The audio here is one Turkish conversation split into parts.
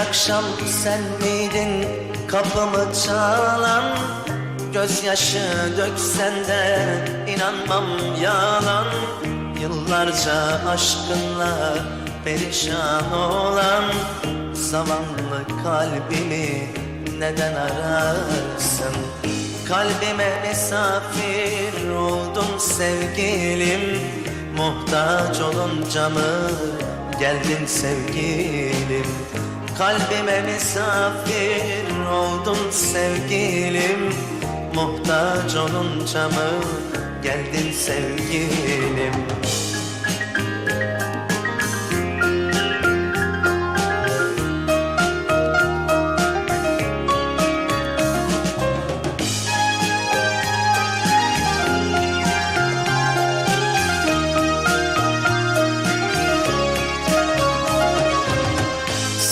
akşam sen miydin? Kapımı çalan Gözyaşı döksen de inanmam yalan. Yıllarca aşkınla perişan olan Zavallı kalbimi neden ararsın? Kalbime misafir oldun sevgilim. Muhtaç olunca mı geldin sevgilim Kalbime misafir oldun sevgilim. Muhtaç olunca mı geldin sevgilim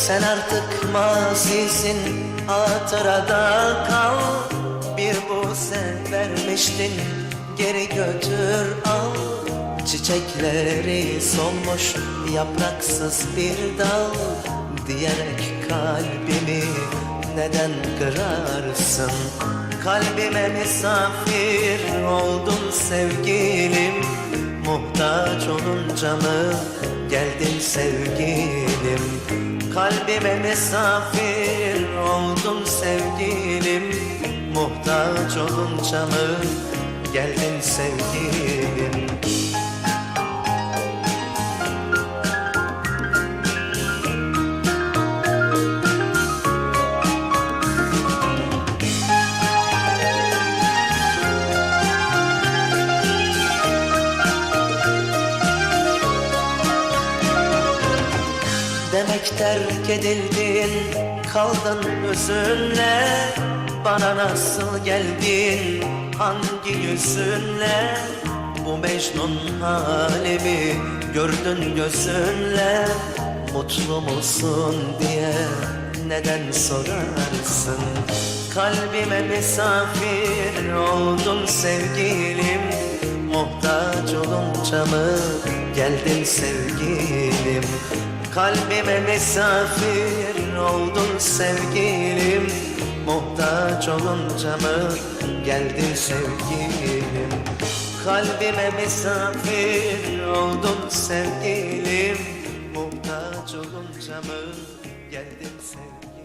Sen artık mazisin hatırada kal. Bir buze vermiştin geri götür al. Çiçekleri solmuş yapraksız bir dal. Diyerek kalbimi neden kırarsın? Kalbime misafir oldun sevgilim. Muhtaç olunca mı geldin sevgilim Kalbime misafir oldun sevgilim. Muhtaç olunca mı geldin sevgilim Demek terk edildin kaldın özünle. Bana nasıl geldin hangi yüzünle? Bu Mecnun halimi gördün gözünle. Mutlu musun diye neden sorarsın? Kalbime misafir oldun sevgilim. Muhtaç olunca mı geldin sevgilim Kalbime misafir oldun sevgilim. Muhtaç olunca mı geldin sevgilim? Kalbime misafir oldun sevgilim. Muhtaç olunca mı geldin sevgilim